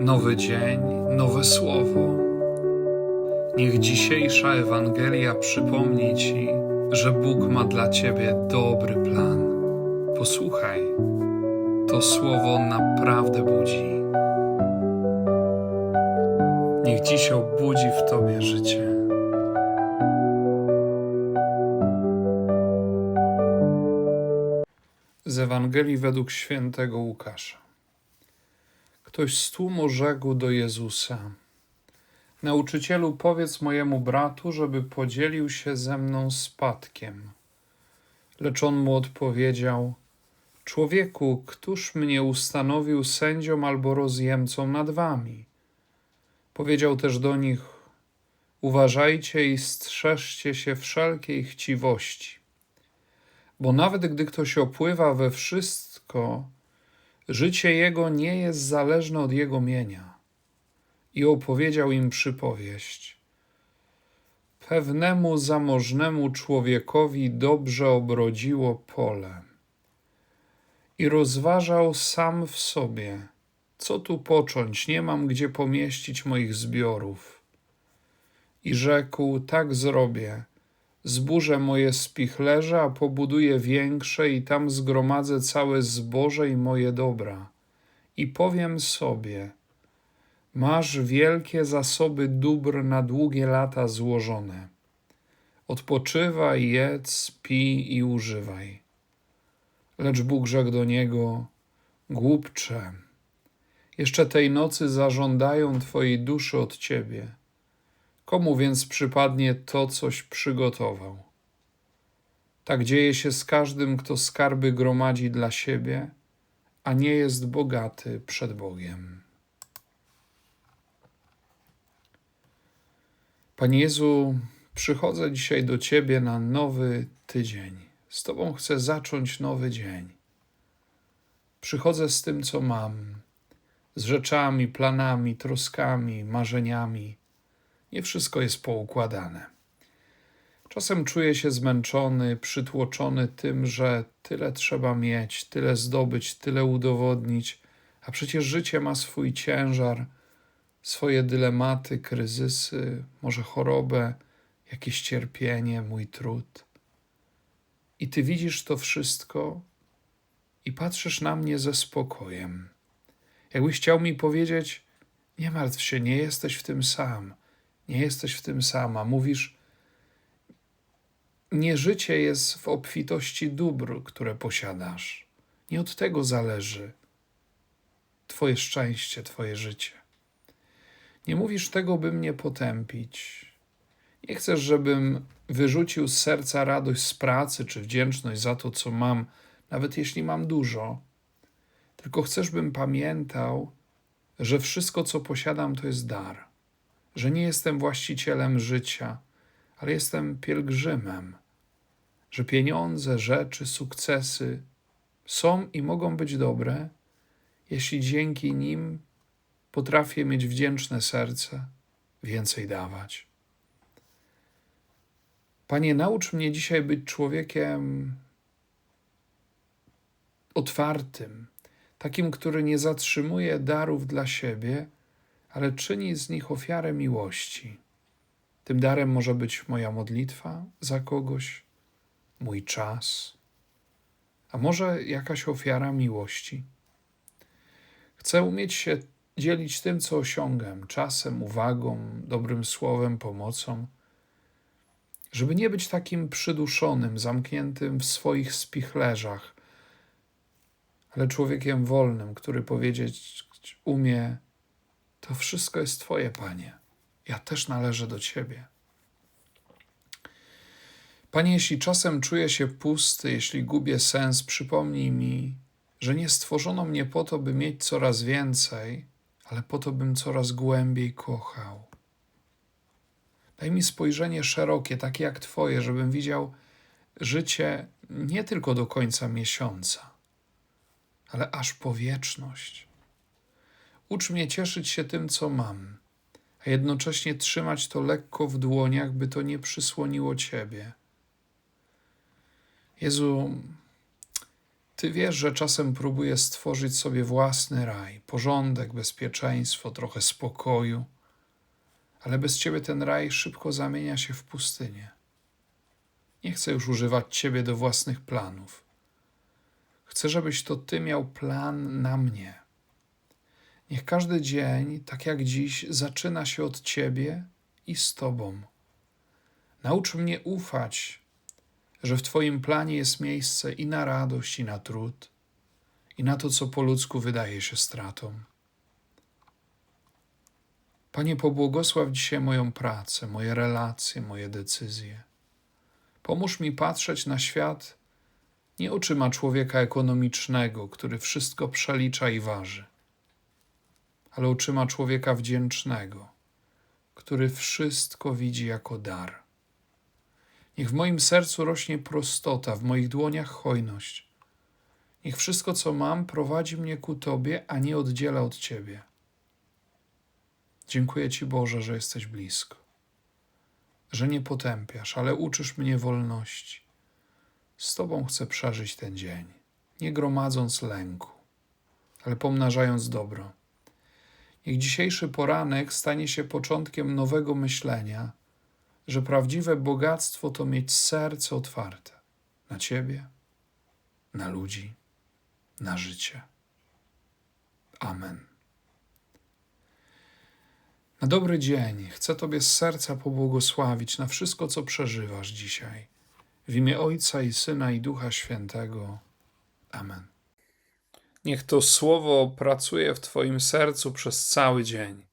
Nowy dzień, nowe słowo. Niech dzisiejsza Ewangelia przypomni Ci, że Bóg ma dla Ciebie dobry plan. Posłuchaj, to słowo naprawdę budzi. Niech dziś obudzi w Tobie życie. Z Ewangelii według świętego Łukasza. Ktoś z tłumu rzekł do Jezusa: Nauczycielu, powiedz mojemu bratu, żeby podzielił się ze mną spadkiem. Lecz on mu odpowiedział: Człowieku, któż mnie ustanowił sędzią albo rozjemcą nad wami? Powiedział też do nich: Uważajcie i strzeżcie się wszelkiej chciwości. Bo nawet gdy ktoś opływa we wszystko, Życie jego nie jest zależne od jego mienia. I opowiedział im przypowieść. Pewnemu zamożnemu człowiekowi dobrze obrodziło pole. I rozważał sam w sobie, co tu począć, nie mam gdzie pomieścić moich zbiorów. I rzekł: Tak zrobię Zburzę moje spichlerze, a pobuduję większe i tam zgromadzę całe zboże i moje dobra. I powiem sobie, masz wielkie zasoby dóbr na długie lata złożone. Odpoczywaj, jedz, pij i używaj. Lecz Bóg rzekł do niego, głupcze, jeszcze tej nocy zażądają Twojej duszy od Ciebie – Komu więc przypadnie to, coś przygotował? Tak dzieje się z każdym, kto skarby gromadzi dla siebie, a nie jest bogaty przed Bogiem. Panie Jezu, przychodzę dzisiaj do Ciebie na nowy tydzień. Z Tobą chcę zacząć nowy dzień. Przychodzę z tym, co mam, z rzeczami, planami, troskami, marzeniami nie wszystko jest poukładane. Czasem czuję się zmęczony, przytłoczony tym, że tyle trzeba mieć, tyle zdobyć, tyle udowodnić, a przecież życie ma swój ciężar, swoje dylematy, kryzysy, może chorobę, jakieś cierpienie, mój trud. I ty widzisz to wszystko i patrzysz na mnie ze spokojem. Jakbyś chciał mi powiedzieć: Nie martw się, nie jesteś w tym sam. Nie jesteś w tym sama. Mówisz, nie życie jest w obfitości dóbr, które posiadasz. Nie od tego zależy Twoje szczęście, Twoje życie. Nie mówisz tego, by mnie potępić. Nie chcesz, żebym wyrzucił z serca radość z pracy czy wdzięczność za to, co mam, nawet jeśli mam dużo. Tylko chcesz, bym pamiętał, że wszystko, co posiadam, to jest dar że nie jestem właścicielem życia, ale jestem pielgrzymem, że pieniądze, rzeczy, sukcesy są i mogą być dobre, jeśli dzięki nim potrafię mieć wdzięczne serce, więcej dawać. Panie, naucz mnie dzisiaj być człowiekiem otwartym, takim, który nie zatrzymuje darów dla siebie, ale czyni z nich ofiarę miłości. Tym darem może być moja modlitwa za kogoś, mój czas, a może jakaś ofiara miłości. Chcę umieć się dzielić tym, co osiągam, czasem, uwagą, dobrym słowem, pomocą, żeby nie być takim przyduszonym, zamkniętym w swoich spichlerzach, ale człowiekiem wolnym, który powiedzieć umie to wszystko jest Twoje, Panie. Ja też należę do Ciebie. Panie, jeśli czasem czuję się pusty, jeśli gubię sens, przypomnij mi, że nie stworzono mnie po to, by mieć coraz więcej, ale po to, bym coraz głębiej kochał. Daj mi spojrzenie szerokie, takie jak Twoje, żebym widział życie nie tylko do końca miesiąca, ale aż po wieczność. Ucz mnie cieszyć się tym, co mam, a jednocześnie trzymać to lekko w dłoniach, by to nie przysłoniło Ciebie. Jezu, Ty wiesz, że czasem próbuję stworzyć sobie własny raj, porządek, bezpieczeństwo, trochę spokoju, ale bez Ciebie ten raj szybko zamienia się w pustynię. Nie chcę już używać Ciebie do własnych planów. Chcę, żebyś to Ty miał plan na mnie. Niech każdy dzień, tak jak dziś, zaczyna się od Ciebie i z Tobą. Naucz mnie ufać, że w Twoim planie jest miejsce i na radość, i na trud, i na to, co po ludzku wydaje się stratą. Panie, pobłogosław dzisiaj moją pracę, moje relacje, moje decyzje. Pomóż mi patrzeć na świat nie oczyma człowieka ekonomicznego, który wszystko przelicza i waży, ale oczyma człowieka wdzięcznego, który wszystko widzi jako dar. Niech w moim sercu rośnie prostota, w moich dłoniach hojność. Niech wszystko, co mam, prowadzi mnie ku Tobie, a nie oddziela od Ciebie. Dziękuję Ci, Boże, że jesteś blisko, że nie potępiasz, ale uczysz mnie wolności. Z Tobą chcę przeżyć ten dzień, nie gromadząc lęku, ale pomnażając dobro. Niech dzisiejszy poranek stanie się początkiem nowego myślenia, że prawdziwe bogactwo to mieć serce otwarte na Ciebie, na ludzi, na życie. Amen. Na dobry dzień chcę Tobie z serca pobłogosławić na wszystko, co przeżywasz dzisiaj. W imię Ojca i Syna i Ducha Świętego. Amen. Niech to słowo pracuje w Twoim sercu przez cały dzień.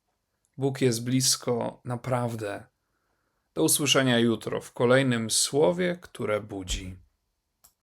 Bóg jest blisko, naprawdę. Do usłyszenia jutro w kolejnym słowie, które budzi.